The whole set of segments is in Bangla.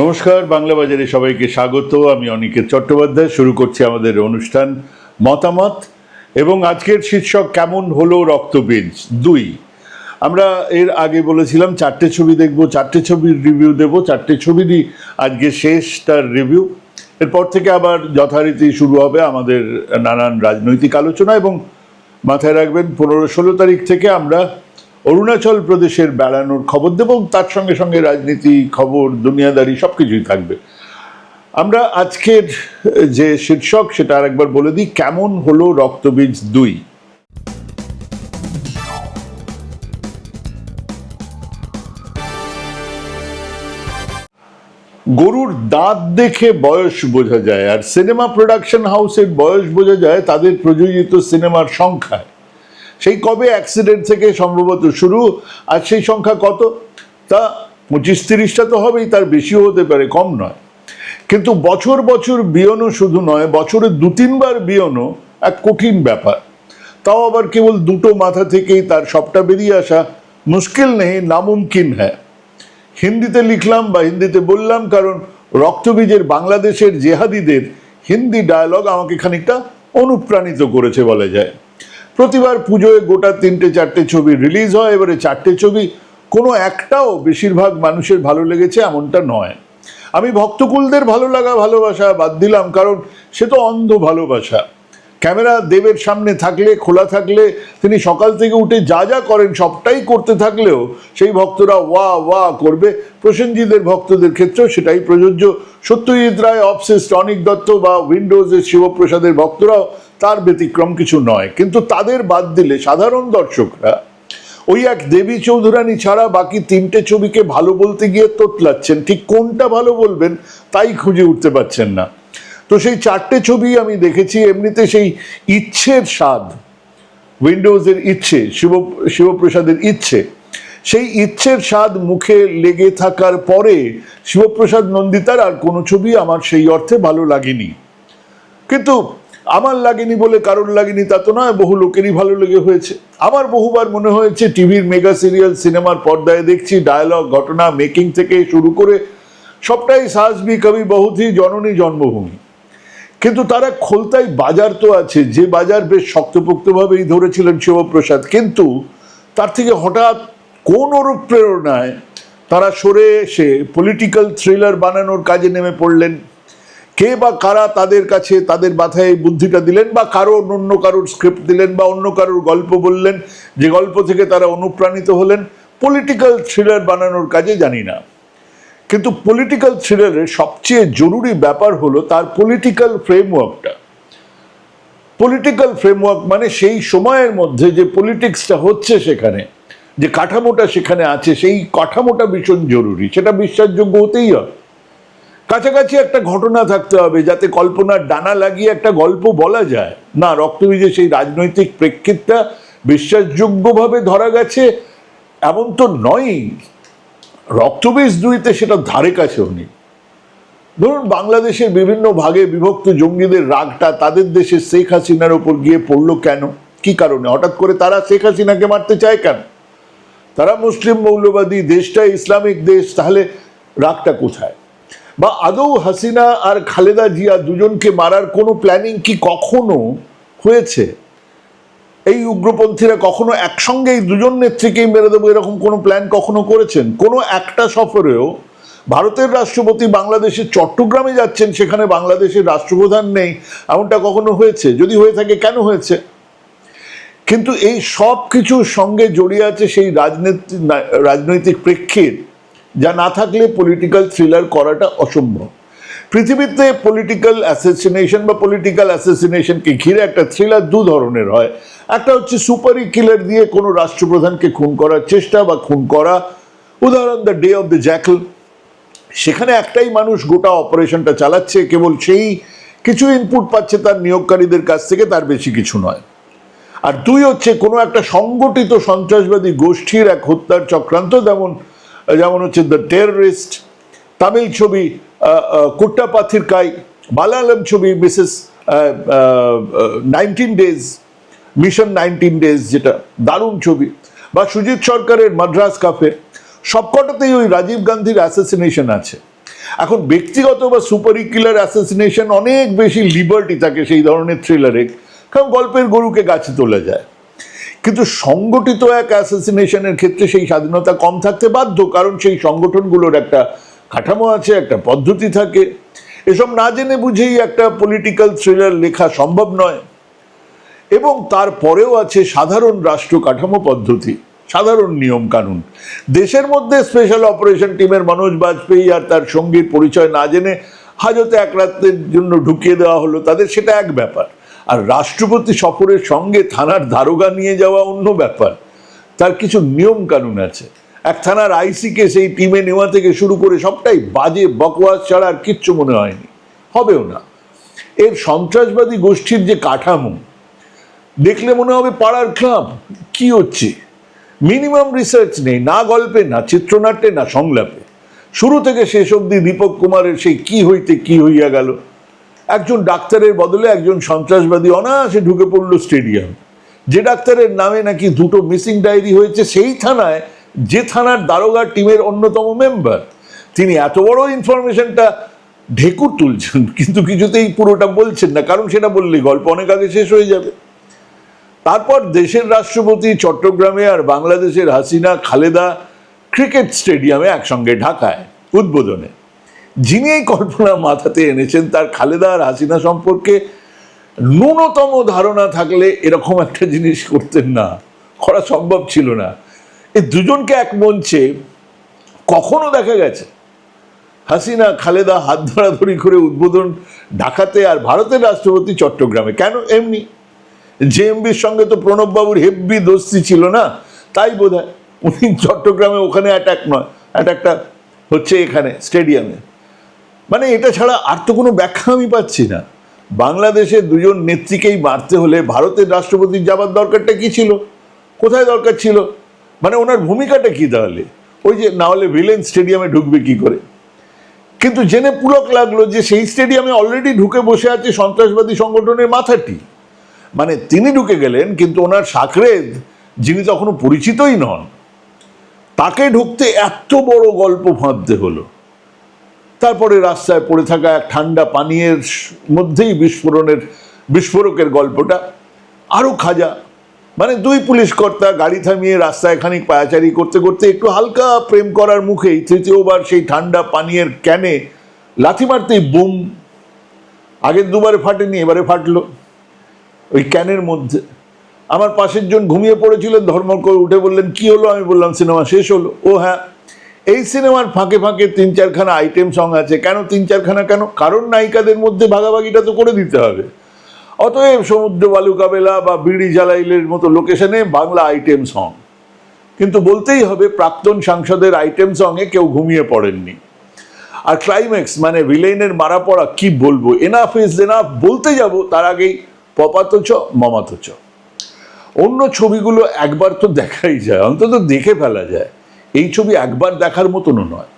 নমস্কার, বাংলা বাজারে সবাইকে স্বাগত। আমি অনিকেত চট্টোপাধ্যায়। শুরু করছি আমাদের অনুষ্ঠান মতামত এবং আজকের শীর্ষক কেমন হলো রক্তবীজ? দুই, আমরা এর আগে বলেছিলাম চারটে ছবি দেখব, চারটে ছবির রিভিউ দেব, চারটে ছবিরই আজকে শেষ তার রিভিউ এরপর থেকে আবার যথারীতি শুরু হবে আমাদের নানান রাজনৈতিক আলোচনা এবং মাথায় রাখবেন, পনেরো ষোলো তারিখ থেকে আমরা অরুণাচল প্রদেশের বেড়ানোর খবর দেব তার সঙ্গে সঙ্গে রাজনীতি, খবর, দুনিয়াদারি সব কিছুই থাকবে। আমরা আজকের যে শীর্ষক সেটা আরেকবার বলে দিই, কেমন হলো রক্তবীজ দুই? গরুর দাঁত দেখে বয়স বোঝা যায়, আর সিনেমা প্রোডাকশন হাউসের বয়স বোঝা যায় তাদের প্রযোজিত সিনেমার সংখ্যায়। সেই কবে অ্যাক্সিডেন্ট থেকে সম্ভবত শুরু আর সেই সংখ্যা কত? তা পঁচিশ তিরিশটা তো হবেই, তার বেশিও হতে পারে, কম নয়। কিন্তু বছর বছর বিয়নো শুধু নয়, বছরে দু তিনবার বিয়নো এক কঠিন ব্যাপার। তাও আবার কেবল দুটো মাথা থেকেই তার সবটা বেরিয়ে আসা মুশকিল নেই, নামুমকিন হ্যাঁ হিন্দিতে লিখলাম বা হিন্দিতে বললাম, কারণ রক্তবীজের বাংলাদেশের জেহাদিদের হিন্দি ডায়ালগ আমাকে খানিকটা অনুপ্রাণিত করেছে বলা যায়। প্রতিবার পুজোয় গোটা তিনটে, চারটে ছবি রিলিজ হয়। এবারে চারটে ছবি, কোনো একটাও বেশিরভাগ মানুষের ভালো লেগেছে এমনটা নয়। আমি ভক্তকুলদের ভালো লাগা, ভালোবাসা বাদ দিলাম, কারণ সে তো অন্ধ ভালোবাসা। ক্যামেরা দেবের সামনে থাকলে, খোলা থাকলে, তিনি সকাল থেকে উঠে যা যা করেন, সবটাই করতে থাকলেও সেই ভক্তরা ওয়া ওয়া করবে। প্রসেনজিতের ভক্তদের ক্ষেত্রেও সেটাই প্রযোজ্য। সত্যজিৎ রায় অবসেস্ট অনিক দত্ত বা উইন্ডোজের শিবপ্রসাদের ভক্তরাও তার ব্যতিক্রম কিছু নয়, কিন্তু তাদের বাদ দিলে সাধারণ দর্শকরা ওই এক দেবী চৌধুরানী ছাড়া বাকি তিনটে ছবিকে ভালো বলতে গিয়ে তোতলাচ্ছেন। ঠিক কোনটা ভালো বলবেন তাই খুঁজে উঠতে পারছেন না। তো সেই চারটে ছবি আমি দেখেছি, এমনিতে সেই ইচ্ছের স্বাদ, উইন্ডোজের ইচ্ছে, শিব, শিবপ্রসাদের ইচ্ছে, সেই ইচ্ছের স্বাদ মুখে লেগে থাকার পরে শিবপ্রসাদ নন্দিতার আর কোনো ছবি আমার সেই অর্থে ভালো লাগেনি। কিন্তু আমার লাগেনি বলে কারোর লাগেনি তা তো নয়, বহু লোকেরই ভালো লেগে হয়েছে। আমার বহুবার মনে হয়েছে, টিভির মেগা সিরিয়াল সিনেমার পর্দায় দেখছি ডায়ালগ ঘটনা মেকিং থেকে শুরু করে সবটাই সাহসবি কবি বহুতই জননী, জন্মভূমি। কিন্তু তারা খোলতাই বাজার তো আছে, যে বাজার বেশ শক্তপোক্তভাবেই ধরেছিলেন শিবপ্রসাদ। কিন্তু তার থেকে হঠাৎ কোন অনুপ্রেরণায় তারা সরে এসে পলিটিক্যাল থ্রিলার বানানোর কাজে নেমে পড়লেন কে বা কারা তাদের কাছে তাদের মাথায় বুদ্ধিটা দিলেন বা কারও অন্য কারোর স্ক্রিপ্ট দিলেন বা অন্য কারোর গল্প বললেন, যে গল্প থেকে তারা অনুপ্রাণিত হলেন পলিটিক্যাল থ্রিলার বানানোর কাজে জানি না। কিন্তু পলিটিক্যাল থ্রিলারের সবচেয়ে জরুরি ব্যাপার হলো তার পলিটিক্যাল ফ্রেমওয়ার্কটা পলিটিক্যাল ফ্রেমওয়ার্ক মানে সেই সময়ের মধ্যে যে পলিটিক্সটা হচ্ছে সেখানে, যে কাঠামোটা সেখানে আছে, সেই কাঠামোটা ভীষণ জরুরি, সেটা বিশ্বাসযোগ্য হতেই হয়। কাছাকাছি একটা ঘটনা থাকতে হবে যাতে কল্পনার ডানা লাগিয়ে একটা গল্প বলা যায়। না রক্তবীজে সেই রাজনৈতিক প্রেক্ষিতটা বিশ্বাসযোগ্যভাবে ধরা গেছে, এমন তো নয়ই। রক্তবীজ দুইতে সেটা ধারে কাছেও নেই ধরুন বাংলাদেশের বিভিন্ন ভাগে বিভক্ত জঙ্গিদের রাগটা তাদের দেশে শেখ হাসিনার ওপর গিয়ে পড়ল কেন? কি কারণে? হঠাৎ করে তারা শেখ হাসিনাকে মারতে চায় কেন? তারা মুসলিম মৌলবাদী দেশটা ইসলামিক দেশ, তাহলে রাগটা কোথায়? বা আদৌ হাসিনা আর খালেদা জিয়া দুজনকে মারার কোনো প্ল্যানিং কি কখনো হয়েছে? এই উগ্রপন্থীরা কখনো একসঙ্গে এই দুজন নেত্রীকেই মেরে দেবো এরকম কোনো প্ল্যান কখনো করেছেন? কোনো একটা সফরেও ভারতের রাষ্ট্রপতি বাংলাদেশের চট্টগ্রামে যাচ্ছেন, সেখানে বাংলাদেশের রাষ্ট্রপ্রধান নেই, এমনটা কখনো হয়েছে? যদি হয়ে থাকে কেন হয়েছে? কিন্তু এই সব কিছুর সঙ্গে জড়িয়ে আছে সেই রাজনীতি, রাজনৈতিক প্রেক্ষিত যা না থাকলে পলিটিক্যাল থ্রিলার করাটা অসম্ভব। পৃথিবীতে পলিটিক্যাল অ্যাসোসিনেশন বা পলিটিক্যাল অ্যাসোসিনেশনকে ঘিরে একটা থ্রিলার দু ধরনের হয়। একটা হচ্ছে সুপারি কিলার দিয়ে কোনো রাষ্ট্রপ্রধানকে খুন করার চেষ্টা বা খুন করা। উদাহরণ the day of the jackal সেখানে একটাই মানুষ গোটা অপারেশনটা চালাচ্ছে, কেবল সেই কিছু ইনপুট পাচ্ছে তার নিয়োগকারীদের কাছ থেকে, তার বেশি কিছু নয়। আর দুই হচ্ছে, কোনো একটা সংগঠিত সন্ত্রাসবাদী গোষ্ঠীর এক হত্যার চক্রান্ত, যেমন যেমন হচ্ছে দ্য টেররিস্ট তামিল ছবি কুট্টাপাথির কাই, মালায়ালাম ছবি Mrs nineteen days mission nineteen days যেটা দারুণ ছবি। বা সুজিত সরকারের মাদ্রাস কাফে সবকটাতেই ওই রাজীব গান্ধীর অ্যাসেসিনেশন আছে। এখন ব্যক্তিগত বা সুপারিকুলার অ্যাসোসিনেশন অনেক বেশি লিবার্টি থাকে সেই ধরনের থ্রিলারে কারণ গল্পের গরুকে গাছে তোলা যায়। কিন্তু সংগঠিত এক অ্যাসোসিনেশনের ক্ষেত্রে সেই স্বাধীনতা কম থাকতে বাধ্য, কারণ সেই সংগঠনগুলোর একটা কাঠামো আছে, একটা পদ্ধতি থাকে। এসব না জেনে বুঝেই একটা পলিটিক্যাল থ্রিলার লেখা সম্ভব নয়। এবং তারপরেও আছে সাধারণ রাষ্ট্র কাঠামো পদ্ধতি, সাধারণ নিয়ম কানুন দেশের মধ্যে স্পেশাল অপারেশন টিমের মনোজ বাজপেয়ী আর তার সঙ্গীর পরিচয় না জেনে হাজতে এক রাতের জন্য ঢুকিয়ে দেওয়া হলো, তাদের সেটা এক ব্যাপার। আর রাষ্ট্রপতি সফরের সঙ্গে থানার দারোগা নিয়ে যাওয়া অন্য ব্যাপার। তার কিছু নিয়ম কানুন আছে। এক থানার আইসিকে সেই টিমে নেওয়া থেকে শুরু করে সবটাই বাজে, বকওয়াস ছাড়া আর কিচ্ছু মনে হয়নি। হবেও না। এর সন্ত্রাসবাদী গোষ্ঠীর যে কাঠামো, দেখলে মনে হবে পাড়ার ক্লাব। কি হচ্ছে? মিনিমাম রিসার্চ নেই, না গল্পে, না চিত্রনাট্যে, না সংলাপে। শুরু থেকে শেষ অবধি দীপক কুমারের সেই কি হইতে কি হইয়া গেল? একজন ডাক্তারের বদলে একজন সন্ত্রাসবাদী অনায়াসে ঢুকে পড়ল স্টেডিয়াম। যে ডাক্তারের নামে নাকি দুটো মিসিং ডায়েরি হয়েছে, সেই থানায়, যে থানার দারোগা টিমের অন্যতম মেম্বার। তিনি এত বড় ইনফরমেশনটা ঢেকুর তুলছেন, কিন্তু কিছুতেই পুরোটা বলছেন না, কারণ সেটা বললে গল্প অনেক আগে শেষ হয়ে যাবে। তারপর দেশের রাষ্ট্রপতি চট্টগ্রামে আর বাংলাদেশের হাসিনা, খালেদা ক্রিকেট স্টেডিয়ামে একসঙ্গে ঢাকায় উদ্বোধনে। যিনি এই কল্পনা মাথাতে এনেছেন, তার খালেদা আর হাসিনা সম্পর্কে ন্যূনতম ধারণা থাকলে এরকম একটা জিনিস করতেন না। করা সম্ভব ছিল না। এই দুজনকে এক মঞ্চে কখনো দেখা গেছে? হাসিনা, খালেদা হাত ধরাধরি করে উদ্বোধন ঢাকাতে আর ভারতের রাষ্ট্রপতি চট্টগ্রামে। কেন? এমনি। জেএমবির সঙ্গে তো প্রণববাবুর হেব্বি দোস্তি ছিল না? তাই বোধ হয় উনি চট্টগ্রামে ওখানে অ্যাটাক নয়। অ্যাটাকটা হচ্ছে এখানে স্টেডিয়ামে মানে এটা ছাড়া আর তো কোনো ব্যাখ্যা আমি পাচ্ছি না। বাংলাদেশের দুজন নেত্রীকেই মারতে হলে ভারতের রাষ্ট্রপতির যাবার দরকারটা কি ছিল? কোথায় দরকার ছিল? মানে ওনার ভূমিকাটা কি তাহলে? ওই যে না হলে ভিলেন স্টেডিয়ামে ঢুকবে কি করে? কিন্তু জেনে পুলক লাগল যে সেই স্টেডিয়ামে অলরেডি ঢুকে বসে আছে সন্ত্রাসবাদী সংগঠনের মাথাটি। মানে তিনি ঢুকে গেলেন, কিন্তু ওনার সাকরেদ, যিনি তখনও পরিচিতই নন, তাকে ঢুকতে এত বড় গল্প ফাঁদতে হলো। তারপরে রাস্তায় পড়ে থাকা এক ঠান্ডা পানীয়ের মধ্যেই বিস্ফোরণের, বিস্ফোরকের গল্পটা। আরও খাজা মানে দুই পুলিশ কর্তা গাড়ি থামিয়ে রাস্তায় খানিক পায়াচারি করতে করতে একটু হালকা প্রেম করার মুখেই তৃতীয়বার সেই ঠান্ডা পানীয়ের ক্যানে লাথি মারতেই বুম, আগের দুবারে ফাটেনি, এবারে ফাটলো। ওই ক্যানের মধ্যে। আমার পাশের জন ঘুমিয়ে পড়েছিলেন ধর্ম করে উঠে বললেন, কি হলো? আমি বললাম, সিনেমা শেষ হলো। ও হ্যাঁ। এই সিনেমার ফাঁকে ফাঁকে তিন চারখানা আইটেম সং আছে। কেন তিন চারখানা? কেন? কারণ নায়িকাদের মধ্যে ভাগাভাগিটা তো করে দিতে হবে। অতএব সমুদ্র বালুকাবেলা বা বিড়ি জ্বালাইলের মতো লোকেশনে বাংলা আইটেম সং। কিন্তু বলতেই হবে, প্রাক্তন সাংসদের আইটেম সঙ্গে কেউ ঘুমিয়ে পড়েননি। আর ক্লাইম্যাক্স মানে ভিলেনের মারা পড়া, কি বলব? এনাফ ইজ এনাফ বলতে যাব, তার আগেই পপাতচ, মমাতচ। অন্য ছবিগুলো একবার তো দেখাই যায়, অন্তত দেখে ফেলা যায়। এই ছবি একবার দেখার মতনও নয়।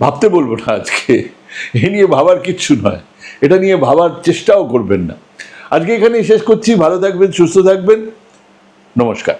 ভাবতে বলব না আজকে। এ নিয়ে ভাবার কিচ্ছু নয়। এটা নিয়ে ভাবার চেষ্টাও করবেন না। আজকে এখানেই শেষ করছি। ভালো থাকবেন, সুস্থ থাকবেন। নমস্কার।